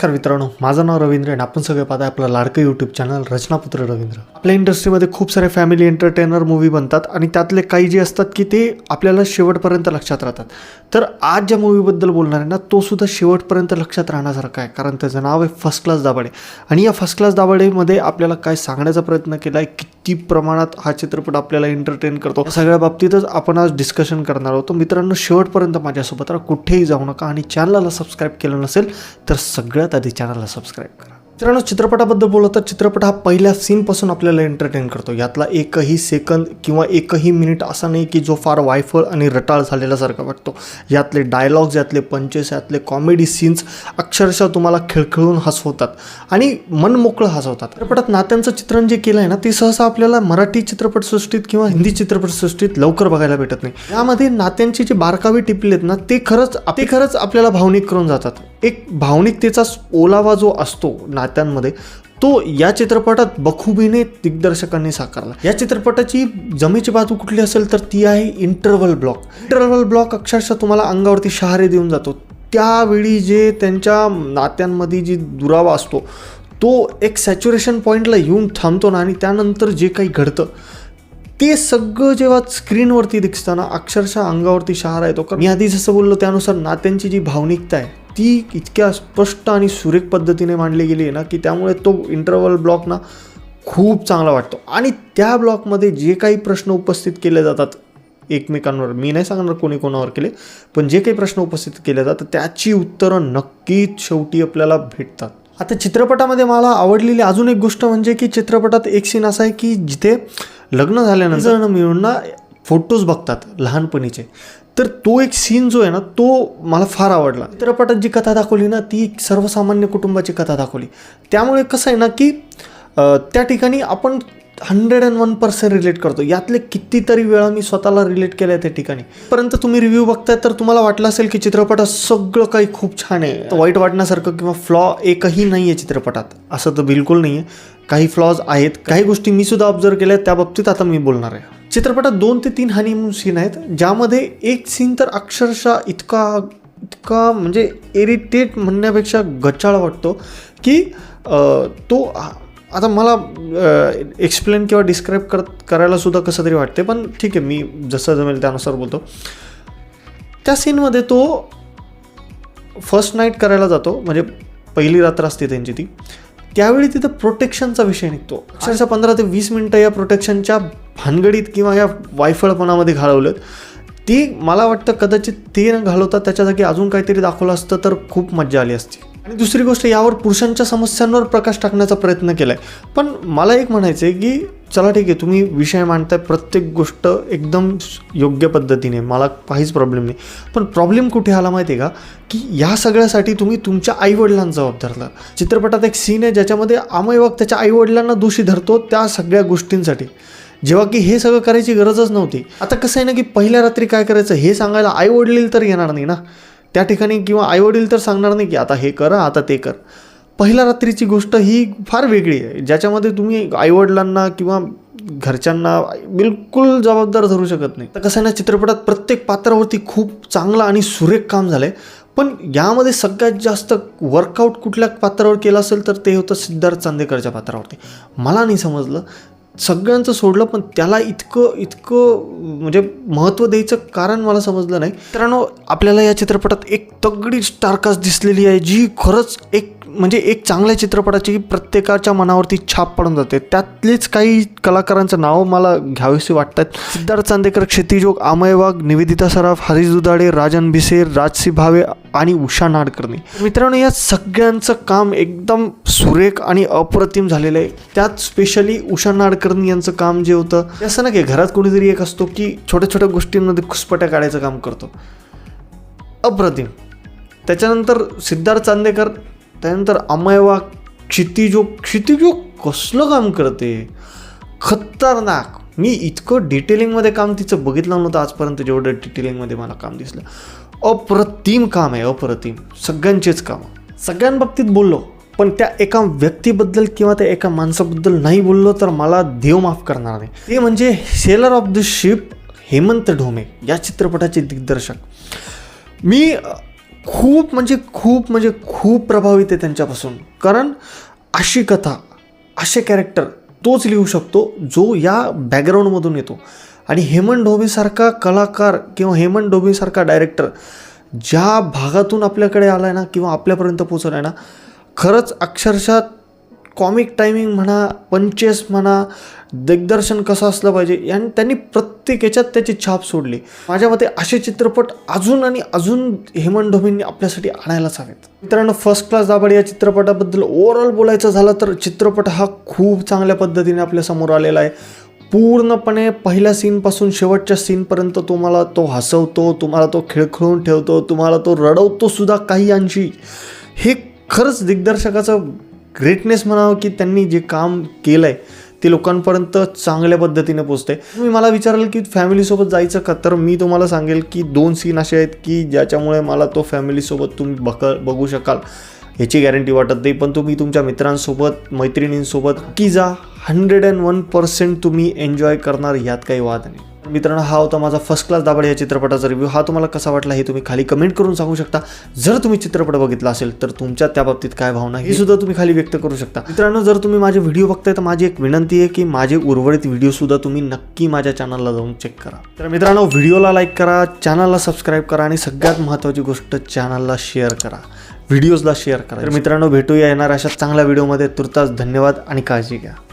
नमस्कार मित्रांनो माझं नाव रवींद्र आणि आपण सगळे पाहता आपलं लाडकं यूट्यूब चॅनल रचनापुत्र रवींद्र. आपल्या इंडस्ट्रीमध्ये खूप सारे फॅमिली एंटरटेनर मूवी बनतात आणि त्यातले काही जे असतात की ते आपल्याला शेवटपर्यंत लक्षात राहतात. तर आज ज्या मूवीबद्दल बोलणार आहे ना तो सुद्धा शेवटपर्यंत लक्षात राहण्यासारखा आहे. कारण त्याचं नाव आहे फर्स्ट क्लास दाभाडे. आणि या फर्स्ट क्लास दाभाडेमध्ये आपल्याला काय सांगण्याचा प्रयत्न केला आहे किती प्रमाणात हा चित्रपट आपल्याला एंटरटेन करतो सगळ्या बाबतीतच आपण आज डिस्कशन करणार आहोत. मित्रांनो शेवटपर्यंत माझ्यासोबत राहा कुठेही जाऊ नका आणि चॅनलला सबस्क्राईब केलं नसेल तर सगळ्यात आधी चॅनलला सबस्क्राईब करा. मित्रांनो चित्रपटाबद्दल बोलत तर चित्रपट हा पहिल्या सीनपासून आपल्याला एंटरटेन करतो. यातला एकही सेकंद किंवा एकही मिनिट असा नाही की जो फार वायफळ आणि रटाळ झालेल्यासारखा वाटतो. यातले डायलॉग्स यातले पंचेस यातले कॉमेडी सीन्स अक्षरशः तुम्हाला खिळखिळून हसवतात आणि मन मोकळं हसवतात. चित्रपटात नात्यांचं चित्रण जे केलं आहे ना ते सहसा आपल्याला मराठी चित्रपटसृष्टीत किंवा हिंदी चित्रपटसृष्टीत लवकर बघायला भेटत नाही. यामध्ये नात्यांची जी बारकावे टिपले आहेत ना ते खरंच ते खरंच आपल्याला भावनिक करून जातात. एक भावनिकतेचा ओलावा जो असतो नात्यांमध्ये तो या चित्रपटात बखुबीने दिग्दर्शकांनी साकारला. या चित्रपटाची जमेची बाजू कुठली असेल तर ती आहे इंटरवल ब्लॉक इंटरवल ब्लॉक अक्षरशः तुम्हाला अंगावरती शहारे देऊन जातो. त्यावेळी जे त्यांच्या नात्यांमध्ये जी दुरावा असतो तो एक सॅच्युरेशन पॉईंटला येऊन थांबतो ना आणि त्यानंतर जे काही घडतं ते सगळं जेव्हा स्क्रीनवरती दिसताना अक्षरशः अंगावरती शहारा येतो. कारण मी आधी जसं बोललो त्यानुसार नात्यांची जी भावनिकता आहे ती इतक्या स्पष्ट आणि सुरेख पद्धतीने मांडली गेली आहे ना की त्यामुळे तो इंटरवल ब्लॉक ना खूप चांगला वाटतो. आणि त्या ब्लॉकमध्ये जे काही प्रश्न उपस्थित केले जातात एकमेकांवर मी नाही सांगणार कोणी कोणावर केले पण जे काही प्रश्न उपस्थित केले जातात त्याची उत्तरं नक्कीच शेवटी आपल्याला भेटतात. आता चित्रपटामध्ये मला आवडलेली अजून एक गोष्ट म्हणजे की चित्रपटात एक सीन असा आहे की जिथे लग्न झाल्यानंतर मिळून ना फोटोज बघतात लहानपणीचे. तर तो एक सीन जो आहे ना तो मला फार आवडला. चित्रपटात जी कथा दाखवली ना ती एक सर्वसामान्य कुटुंबाची कथा दाखवली. त्यामुळे कसं आहे ना की त्या ठिकाणी आपण hundred and one percent relate करतो. यातले कितीतरी वेळा मी स्वतःला रिलेट केलं आहे त्या ठिकाणी. परंतु तुम्ही रिव्ह्यू बघताय तर तुम्हाला वाटलं असेल की चित्रपटात सगळं काही खूप छान आहे. वाईट वाटण्यासारखं किंवा फ्लॉ एकही नाही आहे चित्रपटात. असं तर बिलकुल नाही आहे काही फ्लॉज आहेत. काही गोष्टी मी सुद्धा ऑब्झर्व केल्या आहेत. त्या बाबतीत आता मी बोलणार आहे. चित्रपटात दोन ते तीन हनीमून सीन आहेत. ज्यामध्ये एक सीन तर अक्षरशः इतका इतका म्हणजे इरिटेट म्हणण्यापेक्षा गचाळ वाटतो की तो आता मला एक्सप्लेन किंवा डिस्क्राईब कर करायला सुद्धा कसं तरी वाटते पण ठीक आहे मी जसं जमेल त्यानुसार बोलतो. त्या सीनमध्ये तो फर्स्ट नाईट करायला जातो म्हणजे पहिली रात्र असते त्यांची ती. त्यावेळी तिथं प्रोटेक्शनचा विषय निघतो. अक्षरशः पंधरा ते वीस मिनटं या प्रोटेक्शनच्या भानगडीत किंवा या वायफळपणामध्ये घालवलेत. ती मला वाटतं कदाचित ते न घालवता त्याच्या जागी अजून काहीतरी दाखवलं असतं तर खूप मज्जा आली असती. आणि दुसरी गोष्ट यावर पुरुषांच्या समस्यांवर प्रकाश टाकण्याचा प्रयत्न केला आहे पण मला एक म्हणायचं आहे की चला ठीक आहे तुम्ही विषय मांडताय प्रत्येक गोष्ट एकदम योग्य पद्धतीने मला काहीच प्रॉब्लेम नाही. पण प्रॉब्लेम कुठे आला माहिती आहे का? की या सगळ्यासाठी तुम्ही तुमच्या आईवडिलांचा जबाब धरला. चित्रपटात एक सीन आहे ज्याच्यामध्ये अमयवाग त्याच्या आईवडिलांना दोषी धरतो त्या सगळ्या गोष्टींसाठी. जेव्हा की हे सगळं करायची गरजच नव्हती. आता कसं आहे ना की पहिल्या रात्री काय करायचं हे सांगायला आई वडील तर येणार नाही ना. त्या ठिकाणी किंवा आई वडील तर सांगणार नाही की आता हे कर आता ते कर. पहिल्या रात्रीची गोष्ट ही फार वेगळी आहे ज्याच्यामध्ये तुम्ही आईवडिलांना किंवा घरच्यांना बिलकुल जबाबदार धरू शकत नाही. तर कसं आहे ना चित्रपटात प्रत्येक पात्रावरती खूप चांगलं आणि सुरेख काम झालं आहे पण यामध्ये सगळ्यात जास्त वर्कआउट कुठल्या पात्रावर केलं असेल तर ते होतं सिद्धार्थ चांदेकरच्या पात्रावरती. मला नाही समजलं सगळ्यांचं सोडलं पण त्याला इतकं इतकं म्हणजे महत्त्व द्यायचं कारण मला समजलं नाही. मित्रांनो आपल्याला या चित्रपटात एक तगडी स्टारकास्ट दिसलेली आहे जी खरंच एक म्हणजे एक चांगल्या चित्रपटाची प्रत्येकाच्या मनावरती छाप पडून जाते. त्यातलीच काही कलाकारांचं नाव मला घ्यावीशी वाटतात. सिद्धार्थ चांदेकर क्षितिजोग अमय वाघ निवेदिता सराफ हरीश दुधाडे राजन भिसेर राजसी भावे आणि उषा नाडकर्णी. मित्रांनो या सगळ्यांचं काम एकदम सुरेख आणि अप्रतिम झालेलं आहे. त्यात स्पेशली उषा नाडकर्णी यांचं काम जे होतं ते असं ना की घरात कोणीतरी एक असतो की छोट्या छोट्या गोष्टींमध्ये खुसपट्या काढायचं काम करतो. अप्रतिम. त्याच्यानंतर सिद्धार्थ चांदेकर त्यानंतर अमयवा क्षितिजो क्षितिजो कसलं काम करते? खतरनाक. मी इतकं डिटेलिंगमध्ये काम तिचं बघितलं नव्हतं आजपर्यंत जेवढं डिटेलिंगमध्ये मला काम दिसलं. अप्रतिम काम आहे अप्रतिम. सगळ्यांचेच काम. सगळ्यांबाबतीत बोललो पण त्या एका व्यक्तीबद्दल किंवा त्या एका माणसाबद्दल नाही बोललो तर मला देव माफ करणार नाही. ते म्हणजे sailor of the ship Hemant Dhome या चित्रपटाचे दिग्दर्शक. मी खूप म्हणजे खूप म्हणजे खूप प्रभावित आहे त्यांच्यापासून. कारण अशी कथा असे कॅरेक्टर तोच लिहू शकतो जो या बॅकग्राऊंडमधून येतो. आणि हेमंत ढोबेसारखा कलाकार किंवा हेमंत ढोबेसारखा डायरेक्टर ज्या भागातून आपल्याकडे आला आहे ना किंवा आपल्यापर्यंत पोचला आहे ना खरंच अक्षरशः कॉमिक टायमिंग म्हणा पंचेस म्हणा दिग्दर्शन कसं असलं पाहिजे आणि त्यांनी प्रत्येक याच्यात त्याची छाप सोडली. माझ्या मते असे चित्रपट अजून आणि अजून हेमंत ढोबेंनी आपल्यासाठी आणायलाच हवेत. मित्रांनो फर्स्ट क्लास दाबाड या चित्रपटाबद्दल ओव्हरऑल बोलायचं झालं तर चित्रपट हा खूप चांगल्या पद्धतीने आपल्यासमोर आलेला आहे. पूर्णपणे पहिल्या सीनपासून शेवटच्या सीनपर्यंत तुम्हाला तो हसवतो तुम्हाला तो खिळखिळून ठेवतो तुम्हाला तो रडवतो सुद्धा काही अंशी. हे खरंच दिग्दर्शकाचं ग्रेटनेस म्हणावं की त्यांनी जे काम केलं आहे ते लोकांपर्यंत चांगल्या पद्धतीने पोचते तुम्ही मला विचाराल की फॅमिलीसोबत जायचं का? तर मी तुम्हाला सांगेल की दोन सीन असे आहेत की ज्याच्यामुळे मला तो फॅमिलीसोबत तुम्ही बघ बघू शकाल. याची गॅरंटी वाटत नाही पण तुम्ही तुमच्या मित्रांसोबत मैत्रिणींसोबत की जा हंड्रेड अँड वन पर्सेंट तुम्ही एन्जॉय करणार यात काही वाद नाही. मित्रांनो हा होता माझा फर्स्ट क्लास दाबड या चित्रपटाचा रिव्ह्यू हा तुम्हाला कसा वाटला हे तुम्ही खाली कमेंट करून सांगू शकता. जर तुम्ही चित्रपट बघितला असेल तर तुमच्या त्या बाबतीत काय भावना ही सुद्धा तुम्ही खाली व्यक्त करू शकता. मित्रांनो जर तुम्ही माझे व्हिडिओ बघताय तर माझी एक विनंती आहे की माझे उर्वरित व्हिडिओ सुद्धा तुम्ही नक्की माझ्या चॅनलला जाऊन चेक करा. तर मित्रांनो व्हिडिओला लाईक करा चॅनलला सबस्क्राईब करा आणि सगळ्यात महत्त्वाची गोष्ट चॅनलला शेअर करा. व्हिडिओजला शेअर करा. तर मित्रांनो भेटूया येणार अशा चांगल्या व्हिडिओमध्ये तुर्तास धन्यवाद आणि काळजी घ्या.